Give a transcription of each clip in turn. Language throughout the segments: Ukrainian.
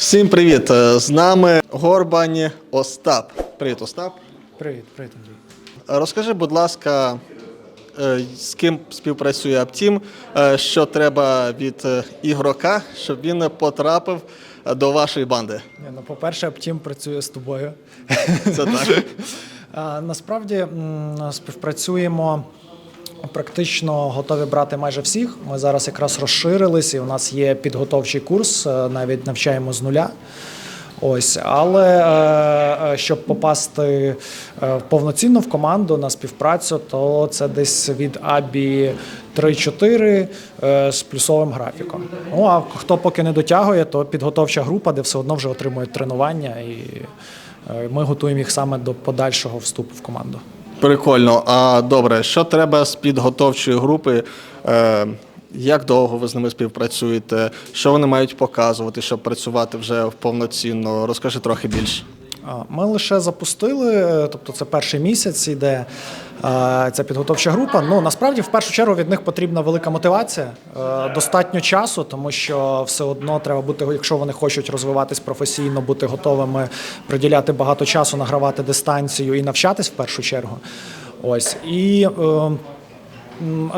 Всім привіт! Е, З нами Горбань Остап. Привіт, Остап. Привіт, привіт, Андрій. Розкажи, будь ласка, е, з ким співпрацює Аптім, е, що треба від ігрока, щоб він потрапив до вашої банди. Ні, ну, по-перше, Аптім працює з тобою. Це так. Насправді співпрацюємо. Практично готові брати майже всіх. Ми зараз якраз розширились, і у нас є підготовчий курс, е, навіть навчаємо з нуля. Ось, але е, е, щоб попасти повноцінно в команду на співпрацю, то це десь від АБІ 3-4 е, з плюсовим графіком. Ну а хто поки не дотягує, то підготовча група, де все одно вже отримують тренування, і ми готуємо їх саме до подальшого вступу в команду. Прикольно. А добре, що треба з підготовчої групи? Е, Як довго ви з ними співпрацюєте? Що вони мають показувати, щоб працювати вже повноцінно? Розкажи трохи більше. Ми лише запустили, е, тобто це перший місяць іде е, ця підготовча група. Ну насправді, в першу чергу, від них потрібна велика мотивація, е, достатньо часу, тому що все одно треба бути, якщо вони хочуть розвиватись професійно, бути готовими приділяти багато часу, награвати дистанцію і навчатись в першу чергу. Ось і.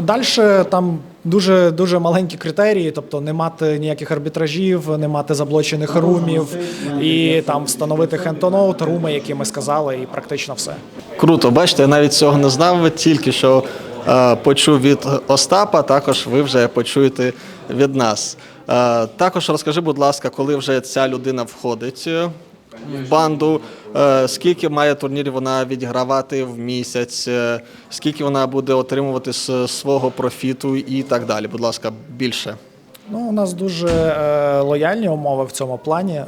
Далі там дуже дуже маленькі критерії, тобто не мати ніяких арбітражів, не мати заблочених румів і там встановити хентоноут, руми, які ми сказали, і практично все. Круто, бачите, я навіть цього не знав, тільки що е, почув від Остапа, також ви вже почуєте від нас. Е, також розкажи, будь ласка, коли вже ця людина входить е, банду, е, скільки має турнірів вона відігравати в місяць, е, скільки вона буде отримувати з свого профіту і так далі. Будь ласка, більше. Ну, у нас дуже е, лояльні умови в цьому плані. Е,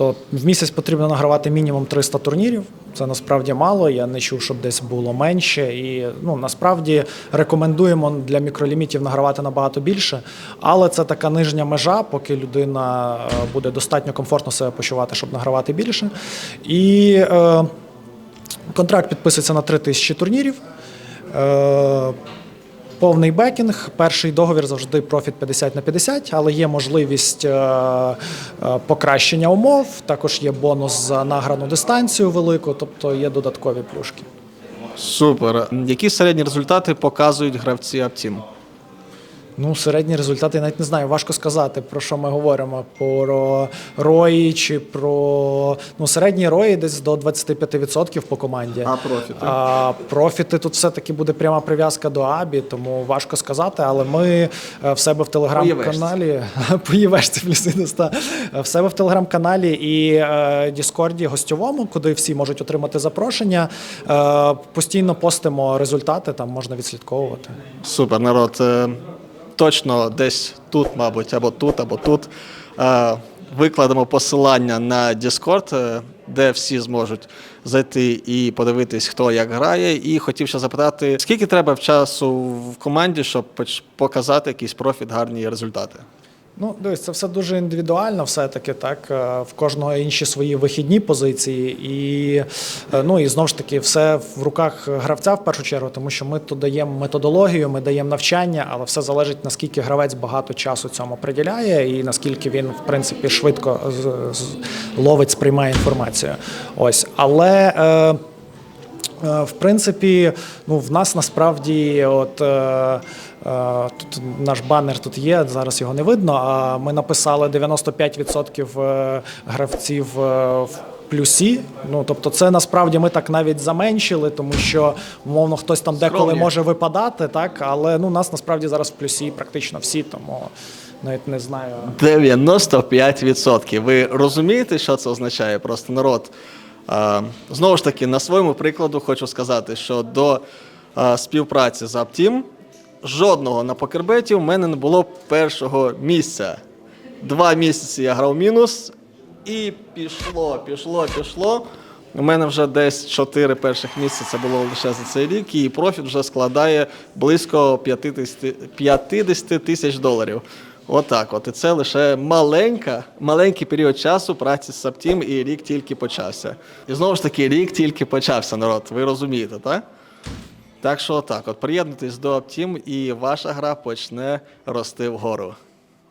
тобто в місяць потрібно награвати мінімум 300 турнірів. Це насправді мало. Я не чув, щоб десь було менше. І ну насправді рекомендуємо для мікролімітів награвати набагато більше. Але це така нижня межа, поки людина е, буде достатньо комфортно себе почувати, щоб награвати більше. І е, контракт підписується на 3000 турнірів. Е, Повний бекінг, перший договір завжди профіт 50 на 50, але є можливість е, е, покращення умов. Також є бонус за награну дистанцію велику, тобто є додаткові плюшки. Супер. Які середні результати показують гравці Аптім? Ну, середні результати я навіть не знаю, важко сказати, про що ми говоримо. Про рої чи про ну, середні рої десь до 25% по команді. А профіти? А профіти тут все-таки буде пряма прив'язка до Абі, тому важко сказати. Але ми е, в себе в телеграм-каналі по ЄВешці плюс в себе в телеграм-каналі і е, Діскорді гостьовому, куди всі можуть отримати запрошення. Е, постійно постимо результати, там можна відслідковувати. Супер, народ. Точно десь тут, мабуть, або тут, або тут. Е, Викладемо посилання на Discord, е, де всі зможуть зайти і подивитись, хто як грає. І хотів ще запитати, скільки треба часу в команді, щоб показати якийсь профіт, гарні результати? Ну, дивись, це все дуже індивідуально, все-таки так. е, В кожного інші свої вихідні позиції, і е, ну і знову ж таки, все в руках гравця в першу чергу, тому що ми тут даємо методологію, ми даємо навчання, але все залежить наскільки гравець багато часу цьому приділяє, і наскільки він, в принципі, швидко ловить, сприймає інформацію. Ось, але. Е, В принципі, ну в нас насправді, от е, е, тут наш банер тут є, зараз його не видно. А ми написали 95% е, гравців е, в плюсі. Ну тобто, це насправді ми так навіть заменшили, тому що умовно хтось там деколи Скромні. може випадати, так але ну нас насправді зараз в плюсі практично всі, тому навіть не знаю. 95%. Ви розумієте, що це означає? Просто народ. Е, Знову ж таки, на своєму прикладу хочу сказати, що до е, співпраці з Аптім жодного на покербеті в мене не було першого місця. Два місяці я грав мінус, і пішло, пішло, пішло. У мене вже десь чотири перших місяця було лише за цей рік, і профіт вже складає близько 50 50 тисяч доларів. Отак, от. І це лише маленька, маленький період часу праці з Саптім, і рік тільки почався. І знову ж таки, рік тільки почався, народ. Ви розумієте, так? Так що так, от приєднуйтесь до Аптім, і ваша гра почне рости вгору.